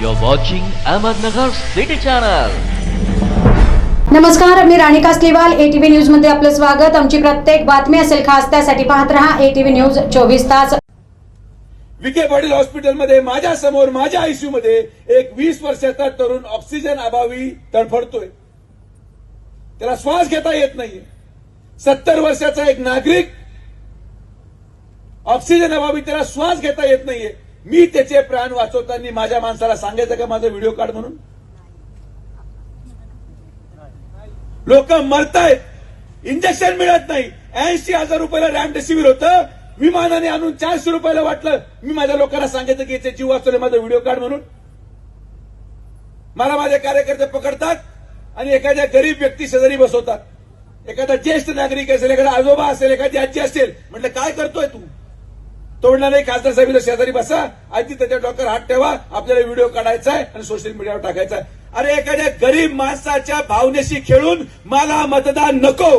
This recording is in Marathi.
You're watching Ahmednagar City Channel. नमस्कार मी राणी कासलीवाल एटीव्ही न्यूजमध्ये आपलं स्वागत. आमची प्रत्येक बातमी असेल खास त्यासाठी पाहत रहा एटीव्ही न्यूज चोवीस तास. विखे पाटील हॉस्पिटलमध्ये माझ्यासमोर माझ्या आयसीयू मध्ये एक वीस वर्षाचा तरुण ऑक्सिजन अभावी तडफडतोय. त्याला श्वास घेता येत नाहीये. सत्तर वर्षाचा एक नागरिक ऑक्सिजन अभावी त्याला श्वास घेता येत नाहीये. मी त्याचे प्राण वाचवताना माझ्या माणसाला सांगायचं का माझा व्हिडिओ काढ म्हणून? लोक मरतायत. इंजेक्शन मिळत नाही. ऐंशी हजार रुपयाला रॅमडेसिवीर होतं. विमानाने आणून चारशे रुपयाला वाटलं. मी माझ्या लोकांना सांगितलं की याचे जीव वाचवले माझा व्हिडिओ काढ म्हणून. मला माझे कार्यकर्ते पकडतात आणि एखाद्या गरीब व्यक्ती शेजारी बसवतात. एखादा ज्येष्ठ नागरिक असेल एखादा आजोबा असेल एखादी आजी असेल म्हटलं काय करतोय तू? तोडणार नाही खासदार साहेब शेजारी बसा. आधी त्याच्या डॉक्टर हात ठेवा. आपल्याला व्हिडिओ काढायचा आहे आणि सोशल मीडियावर टाकायचा आहे. अरे एखाद्या गरीब माणसाच्या भावनेशी खेळून मला मतदान नको.